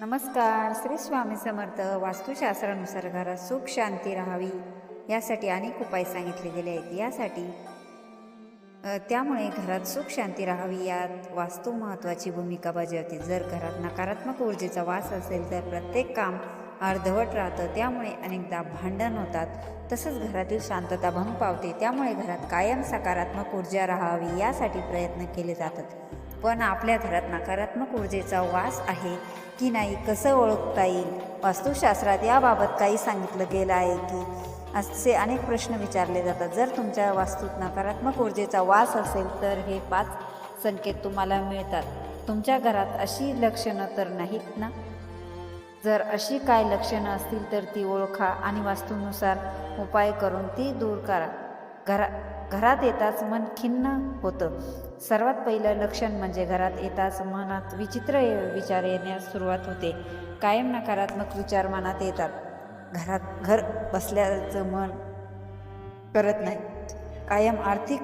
नमस्कार. श्री स्वामी समर्थ वास्तुशास्त्रानुसार घरात सुख शांती राहावी यासाठी अनेक उपाय सांगितले गेले आहेत. यासाठी त्यामुळे घरात सुख शांती राहावी यात वास्तू महत्त्वाची भूमिका बजावते. जर घरात नकारात्मक ऊर्जेचा वास असेल तर प्रत्येक काम अर्धवट राहतं. त्यामुळे अनेकदा भांडण होतात. तसंच घरातील शांतता भंग पावते. त्यामुळे घरात कायम सकारात्मक ऊर्जा राहावी यासाठी प्रयत्न केले जातात. पण आपल्या घरात नकारात्मक ऊर्जेचा वास आहे की नाही कसं ओळखता येईल? वास्तुशास्त्रात याबाबत काही सांगितलं गेलं आहे की असे अनेक प्रश्न विचारले जातात. जर तुमच्या वास्तूत नकारात्मक ऊर्जेचा वास असेल तर हे पाच संकेत तुम्हाला मिळतात. तुमच्या घरात अशी लक्षणं तर नाहीत ना? जर अशी काय लक्षणं असतील तर ती ओळखा आणि वास्तूनुसार उपाय करून ती दूर करा. घरा घरात येताच मन खिन्न होतं. सर्वात पहिलं लक्षण म्हणजे घरात येताच मनात विचित्र विचार येण्यास सुरुवात होते. कायम नकारात्मक विचार मनात येतात. घरात घर बसल्याचं मन करत नाही. कायम आर्थिक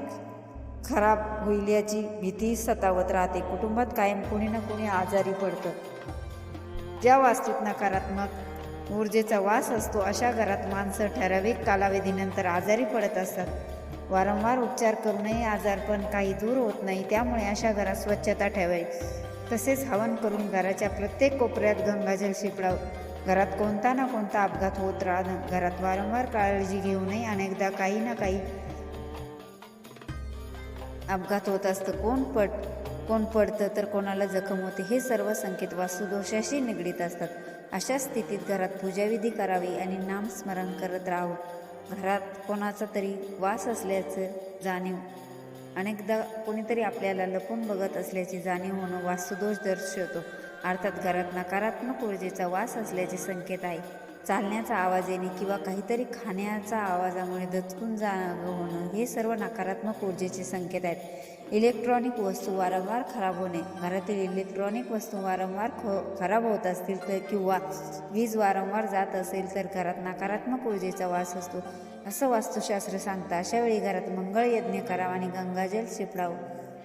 खराब होईल याची भीती सतावत राहते. कुटुंबात कायम कुणी ना कुणी आजारी पडतं. ज्या वास्तूत नकारात्मक ऊर्जेचा वास असतो अशा घरात माणसं ठराविक कालावधीनंतर आजारी पडत असतात. वारंवार उपचार करूनही आजारपण काही दूर होत नाही. त्यामुळे अशा घरात स्वच्छता ठेवावी. तसेच हवन करून घराच्या प्रत्येक कोपऱ्यात गंगाजल शिपडावं. घरात कोणता ना कोणता अपघात होत राहणं. घरात वारंवार काळजी घेऊनही अनेकदा काही ना काही अपघात होत असतं. कोण पड कोण पडतं तर कोणाला जखम होते हे सर्व संकेत वास्तुदोषाशी निगडीत असतात. अशा स्थितीत घरात पूजाविधी करावी आणि नामस्मरण करत राहावं. घरात कोणाचा तरी वास असल्याचं जाणीव. अनेकदा कोणीतरी आपल्याला लपून बघत असल्याची जाणीव होणं वास्तुदोष दर्शवतो. अर्थात घरात नकारात्मक ऊर्जेचा वास असल्याचे संकेत आहे. चालण्याचा आवाज येणे किंवा काहीतरी खाण्याचा आवाजामुळे दचकून जागं होणं हे सर्व नकारात्मक ऊर्जेचे संकेत आहेत. इलेक्ट्रॉनिक वस्तू वारंवार खराब होणे घरातील इलेक्ट्रॉनिक वस्तू वारंवार खो खराब होत असतील तर किंवा वीज वारंवार जात असेल तर घरात नकारात्मक ऊर्जेचा वास असतो. असं वास्तुशास्त्र सांगतं अशावेळी घरात मंगळ यज्ञ करावा आणि गंगाजल शिपडावं.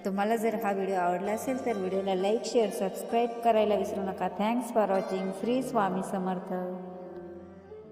तुम्हाला जर हा व्हिडिओ आवडला असेल तर व्हिडिओला लाईक शेअर सबस्क्राईब करायला विसरू नका. Thanks for watching. Shri Swami Samarth.